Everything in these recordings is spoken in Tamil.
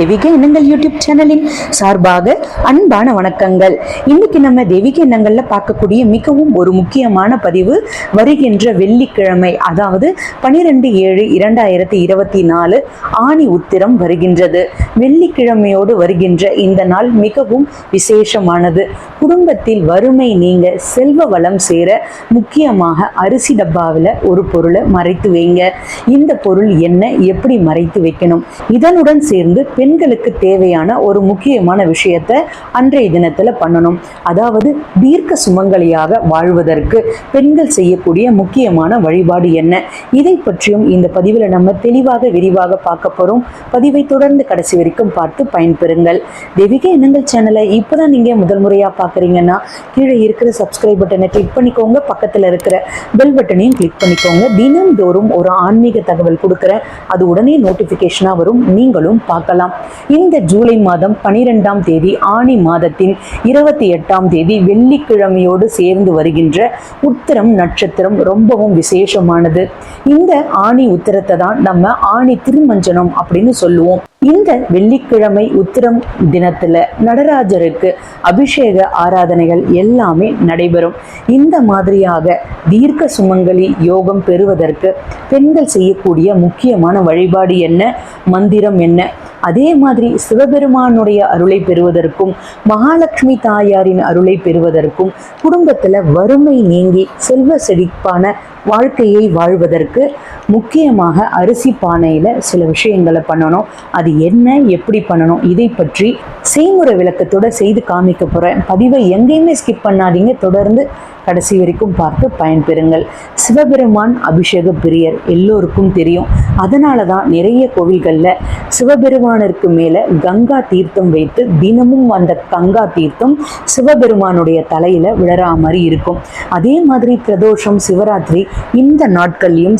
தெய்வீக எண்ணங்கள் யூடியூப் சேனலின் சார்பாக அன்பான வணக்கங்கள். இன்னைக்கு நம்ம தெய்வீக எண்ணங்கள்ல பார்க்கக்கூடிய மிகவும் ஒரு முக்கியமான பதிவு வருகின்ற வெள்ளிக்கிழமை அதாவது பனிரெண்டு ஏழு இரண்டாயிரத்தி இருபத்தி நாலு ஆணி உத்திரம் வருகின்றது. வெள்ளிக்கிழமையோடு வருகின்ற இந்த நாள் மிகவும் விசேஷமானது. குடும்பத்தில் வறுமை நீங்க செல்வ வளம் சேர முக்கியமாக அரிசி டப்பாவில் ஒரு பொருளை மறைத்து வைங்க. இந்த பொருள் என்ன எப்படி மறைத்து வைக்கணும்? இதனுடன் சேர்ந்து பெண்களுக்கு தேவையான ஒரு முக்கியமான விஷயத்த அன்றைய தினத்துல பண்ணணும். அதாவது தீர்க்க சுமங்கலியாக வாழ்வதற்கு பெண்கள் செய்யக்கூடிய முக்கியமான வழிபாடு என்ன? இதை பற்றியும் இந்த பதிவில் நம்ம தெளிவாக விரிவாக பார்க்க போறோம். பதிவை தொடர்ந்து கடைசி வரைக்கும் பார்த்து பயன்பெறுங்கள். தெய்வீக எண்ணங்கள் சேனலை இப்போதான் நீங்க முதல் முறையா பார்க்குறீங்கன்னா கீழே இருக்கிற சப்ஸ்கிரைப் பட்டனை கிளிக் பண்ணிக்கோங்க. பக்கத்துல இருக்கிற பெல் பட்டனையும் கிளிக் பண்ணிக்கோங்க. தினம்தோறும் ஒரு ஆன்மீக தகவல் கொடுக்குறேன் அது உடனே நோட்டிஃபிகேஷனாக வரும். நீங்களும் பார்க்கலாம். இந்த ஜூலை மாதம் பனிரெண்டாம் தேதி ஆணி மாதத்தின் இருபத்தி எட்டாம் தேதி வெள்ளிக்கிழமையோடு சேர்ந்து வருகின்ற உத்திரம் நட்சத்திரம் ரொம்பவும் விசேஷமானது. இந்த ஆணி உத்திரத்தை தான் நம்ம ஆணி திருமஞ்சனம் அப்படின்னு சொல்லுவோம். இந்த வெள்ளிக்கிழமை உத்திரம் தினத்துல நடராஜருக்கு அபிஷேக ஆராதனைகள் எல்லாமே நடைபெறும். இந்த மாதிரியாக தீர்க்க சுமங்கலி யோகம் பெறுவதற்கு பெண்கள் செய்யக்கூடிய முக்கியமான வழிபாடு என்ன? மந்திரம் என்ன? அதே மாதிரி சிவபெருமானுடைய அருளை பெறுவதற்கும் மகாலட்சுமி தாயாரின் அருளை பெறுவதற்கும் குடும்பத்துல வறுமை நீங்கி செல்வ செழிப்பான வாழ்க்கையை வாழ்வதற்கு முக்கியமாக அரிசி பானையில சில விஷயங்களை பண்ணணும். அது என்ன எப்படி பண்ணணும் இதை பற்றி செய்முறை விளக்கத்தோட செய்து காமிக்க போகிறேன் பதிவை எங்கேயுமே ஸ்கிப் பண்ணாதீங்க. தொடர்ந்து கடைசி வரைக்கும் பார்த்து பயன்பெறுங்கள். சிவபெருமான் அபிஷேக பிரியர் எல்லோருக்கும் தெரியும். அதனால தான் நிறைய கோவில்களில் சிவபெருமானிற்கு மேலே கங்கா தீர்த்தம் வைத்து தினமும் அந்த கங்கா தீர்த்தம் சிவபெருமானுடைய தலையில விழறா மாதிரி இருக்கும். அதே மாதிரி பிரதோஷம் சிவராத்திரி இந்த நாட்கள்லையும்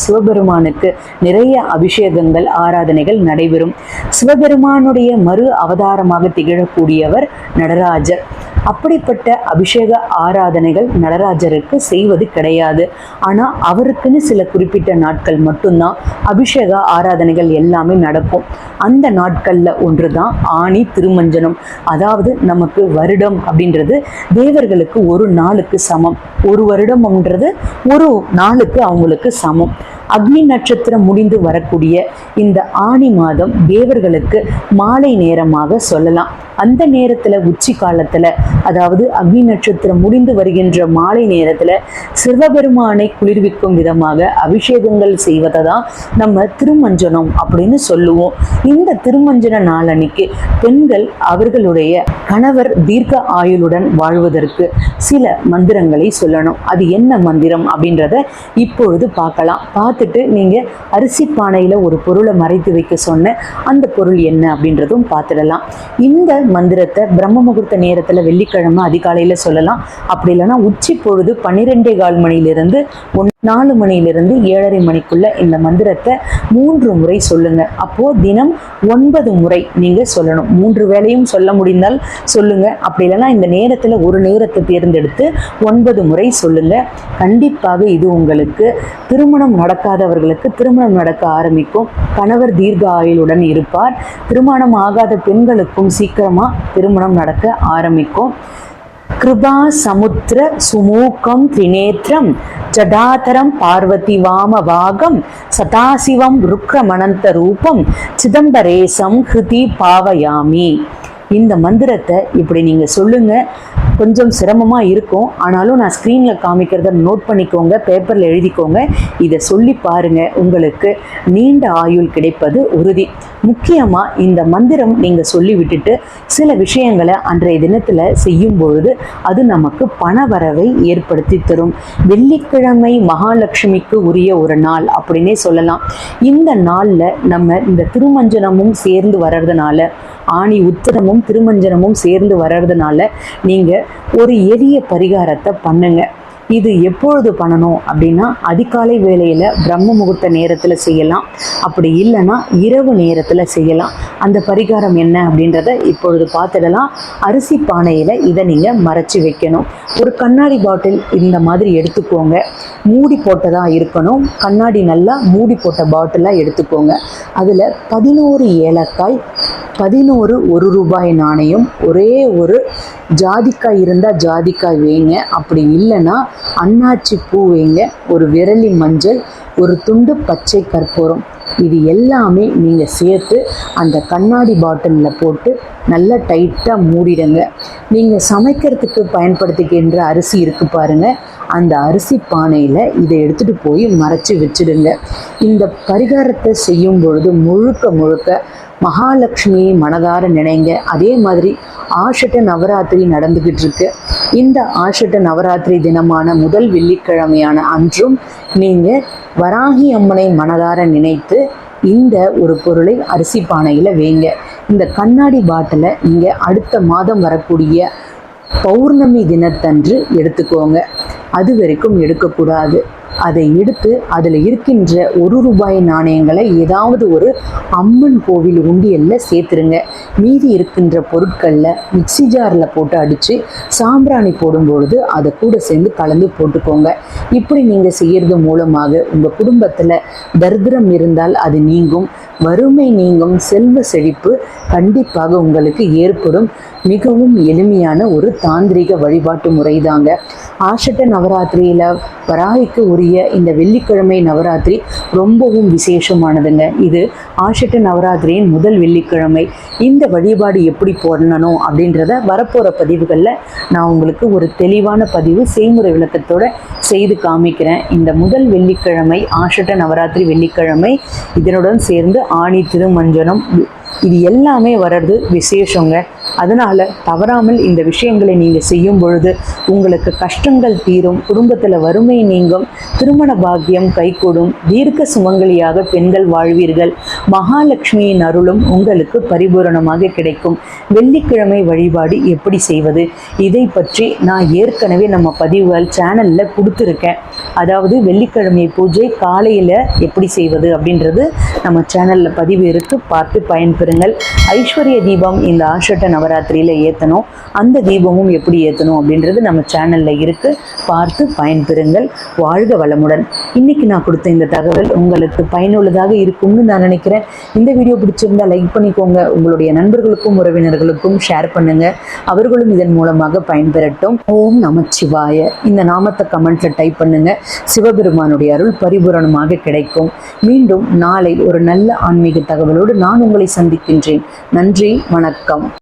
சிவபெருமானுக்கு நிறைய அபிஷேகங்கள் ஆராதனைகள் நடைபெறும். சிவபெருமானுடைய மறு அவதாரமாக திகழக்கூடியவர் நடராஜர். அப்படிப்பட்ட அபிஷேக ஆராதனைகள் நடராஜருக்கு செய்வது கிடையாது. ஆனால் அவருக்குன்னு சில குறிப்பிட்ட நாட்கள் மட்டும்தான் அபிஷேக ஆராதனைகள் எல்லாமே நடக்கும். அந்த நாட்களில் ஒன்று தான் ஆணி திருமஞ்சனம். அதாவது நமக்கு வருடம் அப்படின்றது தேவர்களுக்கு ஒரு நாளுக்கு சமம். ஒரு வருடம்ன்றது ஒரு நாளுக்கு அவங்களுக்கு சமம். அக்னி நட்சத்திரம் முடிந்து வரக்கூடிய இந்த ஆணி மாதம் தேவர்களுக்கு மாலை நேரமாக சொல்லலாம். அந்த நேரத்துல உச்சி காலத்துல அதாவது அக்னி நட்சத்திரம் முடிந்து வருகின்ற மாலை நேரத்துல சிவபெருமானை குளிர்விக்கும் விதமாக அபிஷேகங்கள் செய்வதை தான் நம்ம திருமஞ்சனம் அப்படின்னு சொல்லுவோம். இந்த திருமஞ்சன நாளன்னைக்கு பெண்கள் அவர்களுடைய கணவர் தீர்க்க ஆயுளுடன் வாழ்வதற்கு சில மந்திரங்களை சொல்லணும். அது என்ன மந்திரம் அப்படின்றத இப்பொழுது பார்க்கலாம். பார்த்து பார்த்துட்டு நீங்கள் அரிசி பானையில் ஒரு பொருளை மறைத்து வைக்க சொன்ன அந்த பொருள் என்ன அப்படின்றதும் பார்த்துடலாம். இந்த மந்திரத்தை பிரம்ம முகூர்த்த நேரத்தில் வெள்ளிக்கிழமை அதிகாலையில் சொல்லலாம். அப்படி இல்லைன்னா உச்சி பொழுது பன்னிரெண்டே கால் மணியிலிருந்து ஒன் நாலு மணியிலிருந்து ஏழரை மணிக்குள்ள இந்த மந்திரத்தை மூன்று முறை சொல்லுங்க. அப்போ தினம் ஒன்பது முறை நீங்க சொல்லணும். மூன்று வேலையும் சொல்ல முடிந்தால் சொல்லுங்க. அப்படி இல்லைன்னா இந்த நேரத்துல ஒரு நேரத்தை தேர்ந்தெடுத்து ஒன்பது முறை சொல்லுங்க. கண்டிப்பாக இது உங்களுக்கு திருமணம் நடக்காதவர்களுக்கு திருமணம் நடக்க ஆரம்பிக்கும். கணவர் தீர்க்க ஆயுளுடன் இருப்பார். திருமணம் ஆகாத பெண்களுக்கும் சீக்கிரமா திருமணம் நடக்க ஆரம்பிக்கும். கிருபா சமுத்திர சுமூகம் திரிநேத்திரம் ஜடாதரம் பார்வதி வாமவாகம் சதாசிவம் ருக்ரமணந்த ரூபம் சிதம்பரேசம் ஹிருதி பாவயாமி. இந்த மந்திரத்தை இப்படி நீங்க சொல்லுங்க. கொஞ்சம் சிரமமாக இருக்கும். ஆனாலும் நான் ஸ்க்ரீனில் காமிக்கிறத நோட் பண்ணிக்கோங்க பேப்பரில் எழுதிக்கோங்க. இதை சொல்லி பாருங்க. உங்களுக்கு நீண்ட ஆயுள் கிடைப்பது உறுதி. முக்கியமாக இந்த மந்திரம் நீங்கள் சொல்லி விட்டுட்டு சில விஷயங்களை அன்றைய தினத்தில் செய்யும் பொழுது அது நமக்கு பண வரவை ஏற்படுத்தி தரும். வெள்ளிக்கிழமை மகாலட்சுமிக்கு உரிய ஒரு நாள் அப்படின்னே சொல்லலாம். இந்த நாளில் நம்ம இந்த திருமஞ்சனமும் சேர்ந்து வர்றதுனால ஆணி உத்திரமும் திருமஞ்சனமும் சேர்ந்து வர்றதுனால நீங்கள் ஒரு எளிய பரிகாரத்தை பண்ணுங்க. இது எப்பொழுது பண்ணணும் அப்படின்னா அதிகாலை வேளையில் பிரம்ம முகூர்த்த நேரத்தில் செய்யலாம். அப்படி இல்லைன்னா இரவு நேரத்தில் செய்யலாம். அந்த பரிகாரம் என்ன அப்படின்றத இப்பொழுது பார்த்துடலாம். அரிசி பானையில் இதை நீங்கள் மறைச்சி வைக்கணும். ஒரு கண்ணாடி பாட்டில் இந்த மாதிரி எடுத்துக்கோங்க. மூடி போட்டதாக இருக்கணும். கண்ணாடி நல்லா மூடி போட்ட பாட்டிலாக எடுத்துக்கோங்க. அதில் பதினோரு ஏலக்காய் பதினோரு ஒரு ரூபாய் நாணயம் ஒரே ஒரு ஜாதிக்காய் இருந்தால் ஜாதிக்காய் வேங்க. அப்படி இல்லைன்னா அன்னாச்சி பூ வைங்க ஒரு விரலி மஞ்சள் ஒரு துண்டு பச்சை கற்பூரம். இது எல்லாமே நீங்கள் சேர்த்து அந்த கண்ணாடி பாட்டிலில் போட்டு நல்லா டைட்டாக மூடிடுங்க. நீங்கள் சமைக்கிறதுக்கு பயன்படுத்திக்கின்ற அரிசி இருக்குது பாருங்கள் அந்த அரிசி பானையில் இதை எடுத்துகிட்டு போய் மறைச்சி வச்சிடுங்க. இந்த பரிகாரத்தை செய்யும் பொழுது முழுக்க முழுக்க மகாலட்சுமியை மனதார நினைங்க. அதே மாதிரி ஆஷட்ட நவராத்திரி நடந்துக்கிட்டு இருக்கு. இந்த ஆஷட்ட நவராத்திரி தினமான முதல் வெள்ளிக்கிழமையான அன்றும் நீங்கள் வராகி அம்மனை மனதார நினைத்து இந்த ஒரு பொருளை அரிசி பானையில் வைங்க. இந்த கண்ணாடி பாட்டிலை நீங்கள் அடுத்த மாதம் வரக்கூடிய பௌர்ணமி தினத்தன்று எடுத்துக்கோங்க. அது வரைக்கும் எடுக்கக்கூடாது. அதை எடுத்து அதில் இருக்கின்ற ஒரு ரூபாய் நாணயங்களை ஏதாவது ஒரு அம்மன் கோவில் உண்டியலில் சேர்த்துருங்க. மீதி இருக்கின்ற பொருட்களில் மிக்சி ஜாரில் போட்டு அடித்து சாம்பிராணி போடும்பொழுது அதை கூட சேர்ந்து கலந்து போட்டுக்கோங்க. இப்படி நீங்கள் செய்கிறது மூலமாக உங்கள் குடும்பத்தில் தரித்திரம் இருந்தால் அது நீங்கும். வறுமை நீங்கும் செல்வ செழிப்பு கண்டிப்பாக உங்களுக்கு ஏற்படும். மிகவும் எளிமையான ஒரு தாந்திரிக வழிபாட்டு முறைதாங்க. ஆஷட்ட நவராத்திரியில் வராகிக்கு உரிய இந்த வெள்ளிக்கிழமை நவராத்திரி ரொம்பவும் விசேஷமானதுங்க. இது ஆஷட்ட நவராத்திரியின் முதல் வெள்ளிக்கிழமை. இந்த வழிபாடு எப்படி போடணும் அப்படின்றத வரப்போகிற பதிவுகளில் நான் உங்களுக்கு ஒரு தெளிவான பதிவு செய்முறை விளக்கத்தோட செய்து காமிக்கிறேன். இந்த முதல் வெள்ளிக்கிழமை ஆஷட்ட நவராத்திரி வெள்ளிக்கிழமை இதனுடன் சேர்ந்து ஆணி திருமஞ்சனம் இது எல்லாமே வர்றது விசேஷங்க. அதனால் தவறாமல் இந்த விஷயங்களை நீங்கள் செய்யும் பொழுது உங்களுக்கு கஷ்டங்கள் தீரும் குடும்பத்தில் வறுமை நீங்கும் திருமண பாக்கியம் கைகூடும் தீர்க்க சுமங்கலியாக பெண்கள் வாழ்வீர்கள். மகாலட்சுமியின் அருளும் உங்களுக்கு பரிபூரணமாக கிடைக்கும். வெள்ளிக்கிழமை வழிபாடு எப்படி செய்வது? இதை பற்றி நான் ஏற்கனவே நம்ம பதிவுகள் சேனலில் கொடுத்துருக்கேன். அதாவது வெள்ளிக்கிழமை பூஜை காலையில் எப்படி செய்வது அப்படின்றது நம்ம சேனலில் பதிவு இருக்கு. பார்த்து பயன்பெறுங்கள். ஐஸ்வர்ய தீபம் இந்த ஆஷட்ட நவராத்திரியில் ஏற்றணும் அந்த தீபமும் எப்படி ஏற்றணும் அப்படின்றது நம்ம சேனலில் இருக்கு. பார்த்து பயன்பெறுங்கள். வாழ்க வளமுடன். இன்னைக்கு நான் கொடுத்த இந்த தகவல் உங்களுக்கு பயனுள்ளதாக இருக்கும்னு நான் நினைக்கிறேன். இந்த வீடியோ பிடிச்சிருந்தா லைக் பண்ணிக்கோங்க. உங்களுடைய நண்பர்களுக்கும் உறவினர்களுக்கும் ஷேர் பண்ணுங்க. அவர்களும் இதன் மூலமாக பயன்பெறட்டும். ஓம் நமச்சிவாய. இந்த நாமத்தை கமெண்ட்ல டைப் பண்ணுங்க. சிவபெருமானுடைய அருள் பரிபூரணமாக கிடைக்கும். மீண்டும் நாளை ஒரு நல்ல ஆன்மீக தகவலோடு நான் உங்களை சந்திக்கின்றேன். நன்றி வணக்கம்.